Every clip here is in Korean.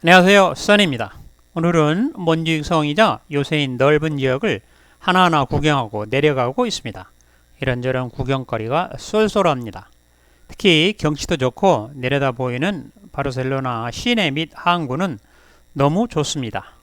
안녕하세요. 써니입니다. 오늘은 먼지성이자 요새인 넓은 지역을 하나하나 구경하고 내려가고 있습니다. 이런저런 구경거리가 쏠쏠합니다. 특히 경치도 좋고 내려다 보이는 바르셀로나 시내 및 항구는 너무 좋습니다.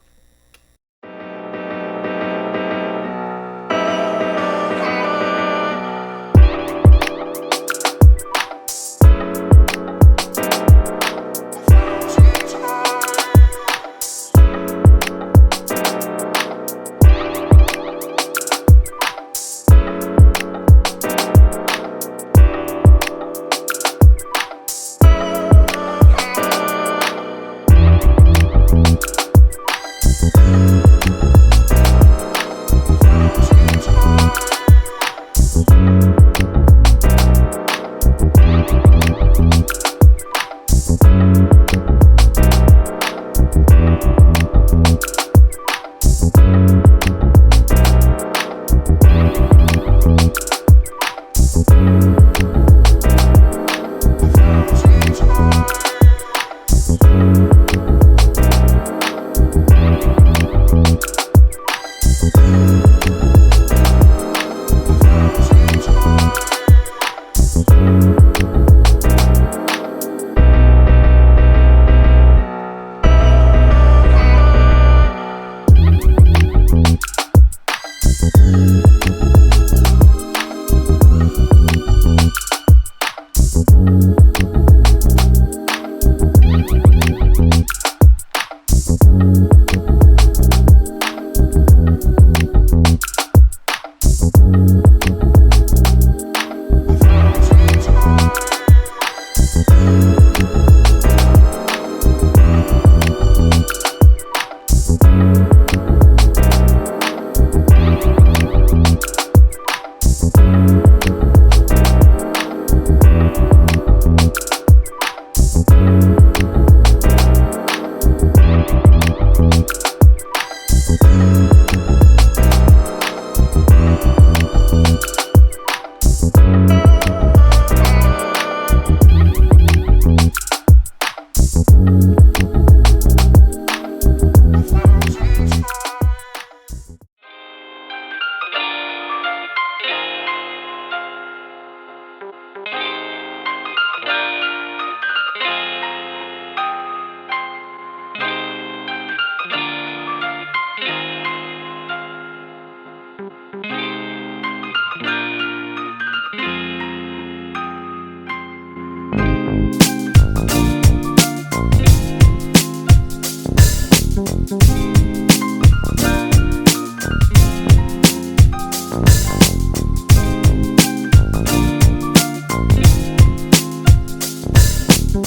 I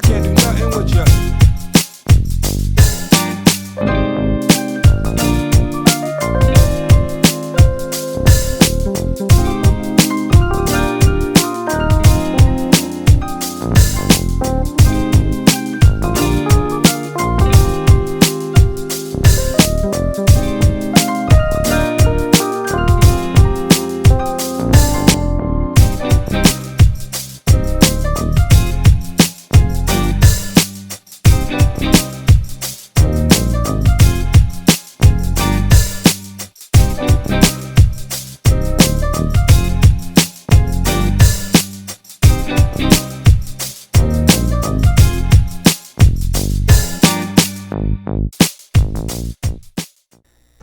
can't do nothing with you.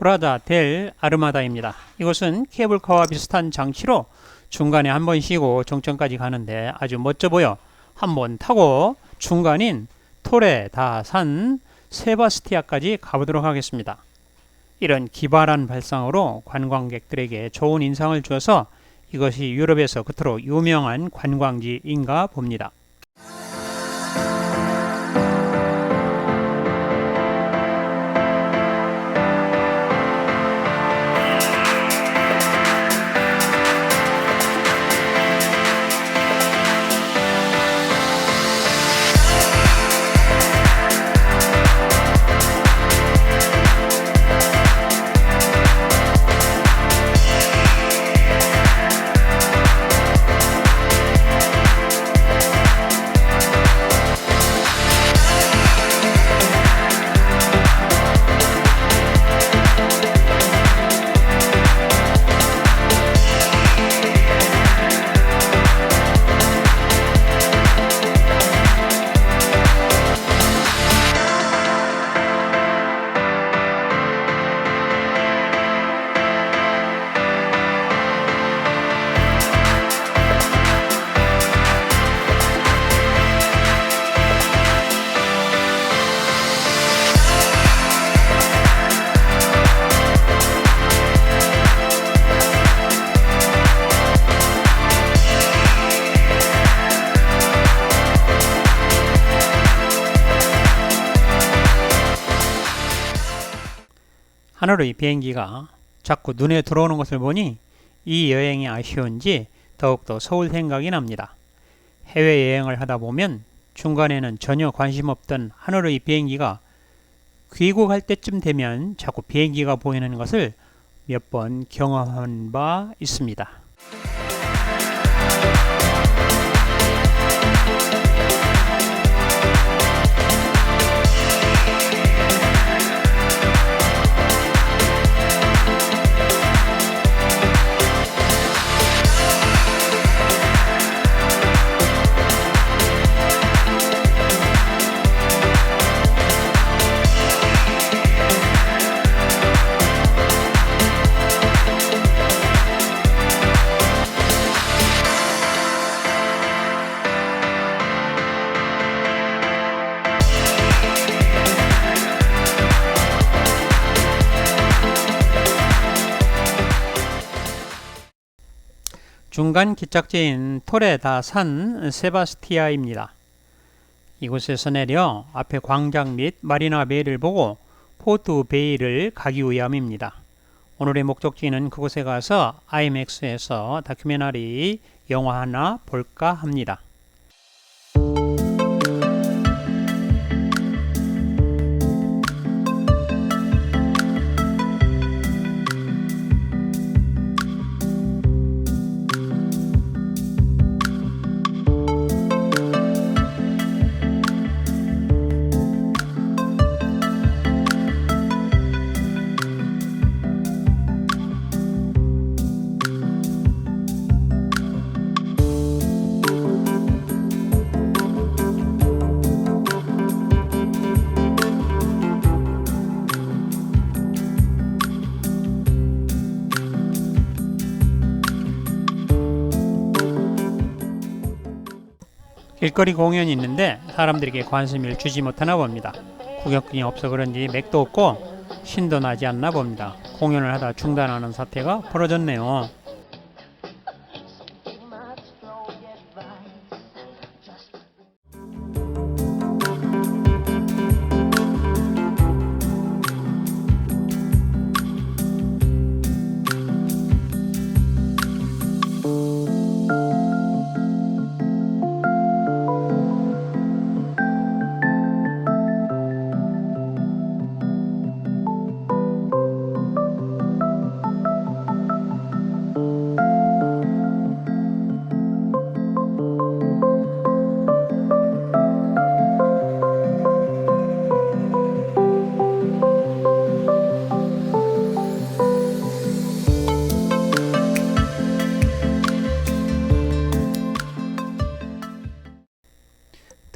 프라다 델 아르마다입니다. 이곳은 케이블카와 비슷한 장치로 중간에 한 번 쉬고 정점까지 가는데 아주 멋져 보여 한 번 타고 중간인 토레 다산 세바스티아까지 가보도록 하겠습니다. 이런 기발한 발상으로 관광객들에게 좋은 인상을 주어서 이것이 유럽에서 그토록 유명한 관광지인가 봅니다. 하늘의 비행기가 자꾸 눈에 들어오는 것을 보니 이 여행이 아쉬운지 더욱더 서울 생각이 납니다. 해외여행을 하다 보면 중간에는 전혀 관심 없던 하늘의 비행기가 귀국할 때쯤 되면 자꾸 비행기가 보이는 것을 몇 번 경험한 바 있습니다. 중간 기착지인 토레다 산 세바스티아입니다. 이곳에서 내려 앞에 광장 및 마리나 베이를 보고 포트 베이를 가기 위함입니다. 오늘의 목적지는 그곳에 가서 IMAX에서 다큐멘터리 영화 하나 볼까 합니다. 길거리 공연이 있는데 사람들에게 관심을 주지 못하나 봅니다. 구경꾼이 없어 그런지 맥도 없고 신도 나지 않나 봅니다. 공연을 하다 중단하는 사태가 벌어졌네요.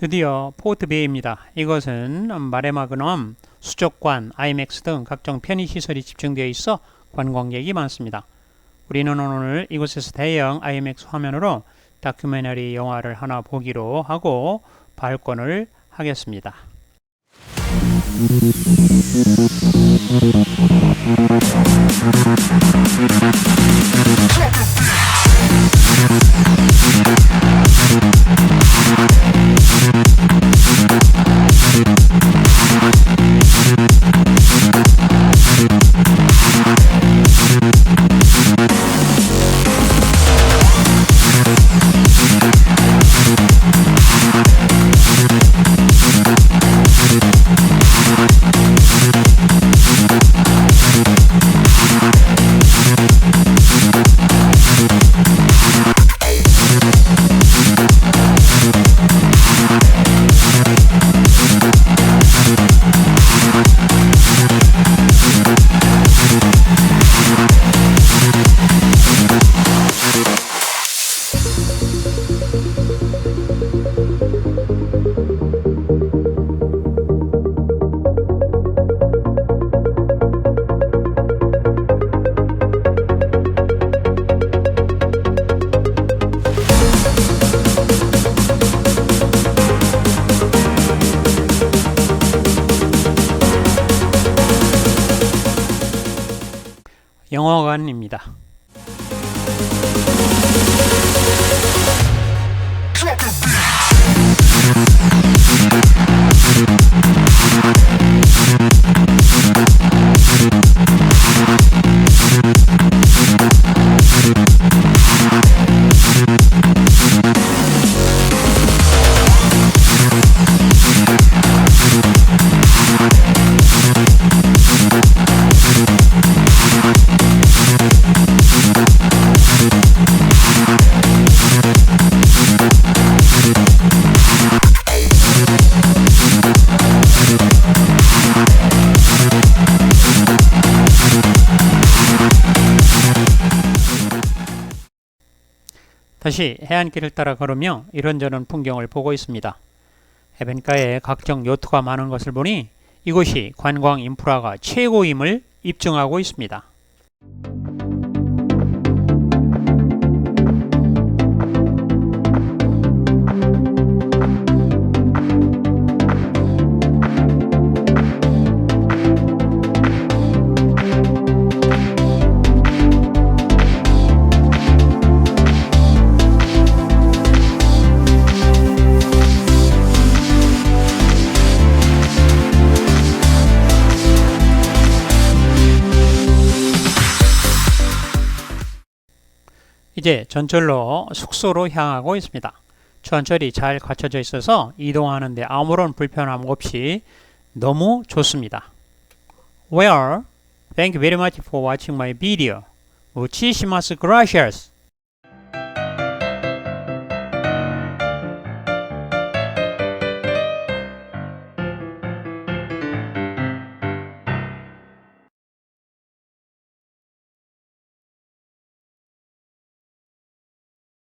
드디어 포트베이입니다. 이것은 마레마그넘, 수족관, 아이맥스 등 각종 편의시설이 집중되어 있어 관광객이 많습니다. 우리는 오늘 이곳에서 대형 IMAX 화면으로 다큐멘터리 영화를 하나 보기로 하고 발권을 하겠습니다. Música 다시 해안길을 따라 걸으며 이런저런 풍경을 보고 있습니다. 해변가에 각종 요트가 많은 것을 보니 이곳이 관광 인프라가 최고임을 입증하고 있습니다. 이제 전철로 숙소로 향하고 있습니다. 전철이 잘 갖춰져 있어서 이동하는데 아무런 불편함 없이 너무 좋습니다. Well, thank you very much for watching my video. Muchísimas gracias.